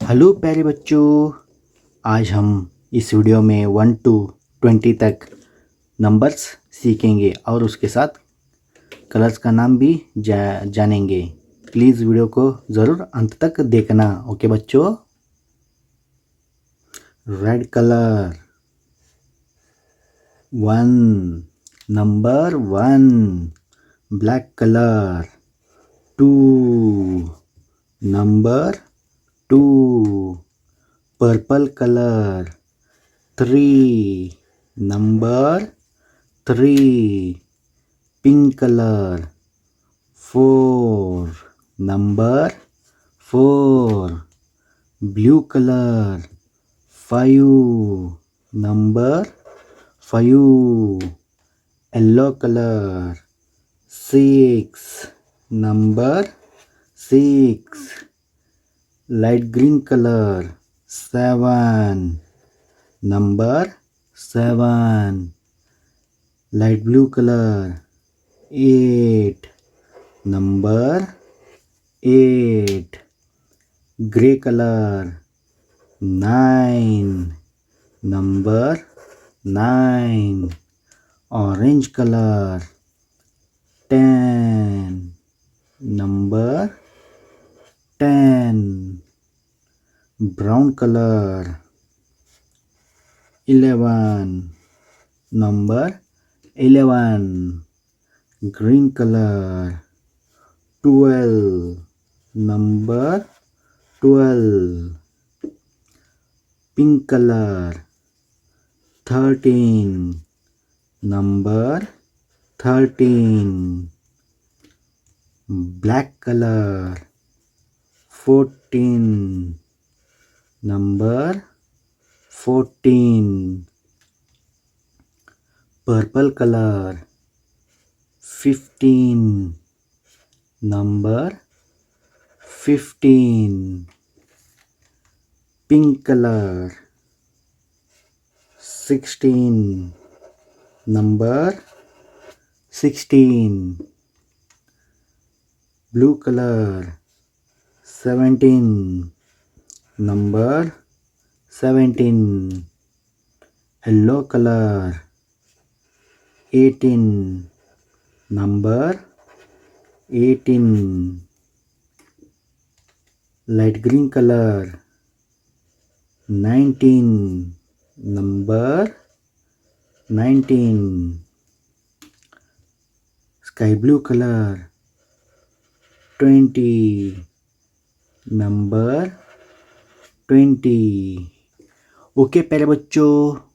Hello प्यारे बच्चों आज हम इस वीडियो में वन टू ट्वेंटी तक नंबर्स सीखेंगे और उसके साथ कलर्स का नाम भी जा, जानेंगे। प्लीज़ वीडियो को ज़रूर अंत तक देखना ओके बच्चों? Red colour one number one black colour two number two purple color three number three pink color four number four blue color five number five yellow color six number six light green color. Seven. Number seven. Light blue color. Eight. Number eight. Gray color. Nine. Number nine. Orange color. Ten. Number 10 brown color. 11 number 11 green color. 12 number 12 pink color. 13 number 13 black color. Fourteen number fourteen. Purple color. Fifteen. Number fifteen. Pink color. Sixteen. Number sixteen. Blue color. Seventeen number 17 yellow color 18 number 18 light green color 19 number 19 sky blue color 20 number twenty. Okay प्यारे बच्चों।